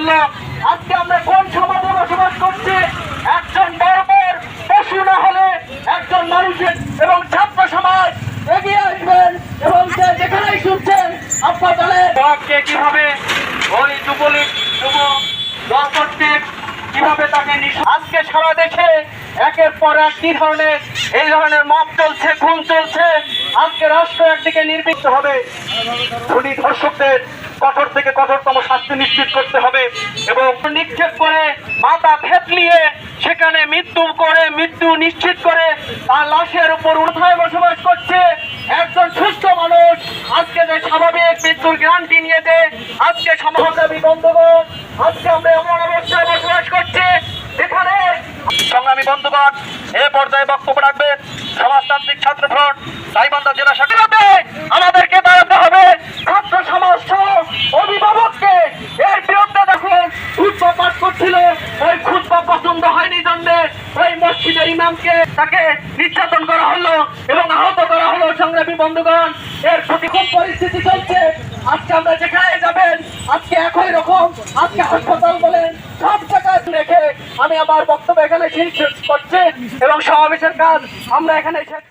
হলো আজকে আমরা কোন সমাজে বসবাস করছি? একজন বর্বর পশু না হলে একজন মানুষের এবং ছাত্র সমাজ এগিয়ে আসবেন এবং যে যেখানেই শুনছেন আপনার দলে কীভাবে ওই যুবলীগ যুব দল কর্তৃক কীভাবে তাকে আজকে সারা দেশে একের পর এক কি ধরনের এই ধরনের মব চলছে খুন চলছে? আজকে রাষ্ট্র একদিকে নির্বিষ্ট হবে। ধনী ধর্ষকদের কঠোর থেকে কঠোরতম শাস্তি নিশ্চিত করতে হবে এবং নিক্ষেপ করে মাথা ফেতলিয়ে সেখানে মৃত্যু করে, মৃত্যু নিশ্চিত করে তার লাশের উপর উঠায় বসবাস করছে একজন সুস্থ মানুষ। আজকে যে স্বাভাবিক মৃত্যুর গ্রান্টি নিয়ে দেয় আজকে সমাজী বন্ধুগণ, আজকে আমরা এমন অবস্থায় বসবাস করছি এখানে সংগ্রামী বন্ধুগণ, এ পর্যায়ে বক্তব্য রাখবে সমাজতান্ত্রিক ছাত্র ফ্রন্ট গাইবান্ধা জেলা শাখাতে আমাদেরকে দাঁড়াতে হবে ছাত্র সমাজ খুদ্া পছন্দ হয়নি জন্যে ওই মসজিদের ইমামকে তাকে নির্যাতন করা হলো এবং আহত করা হলো সংগ্রামী বন্ধুগণ। এর প্রতিকূল পরিস্থিতি চলছে। আজকে আমরা যেখানে যাবেন, আজকে একই রকম। আজকে হাসপাতাল বলেন, সব জায়গায় রেখে আমি আমার বক্তব্য এখানে শেষ করছি এবং সমাবেশের কাজ আমরা এখানে শেষ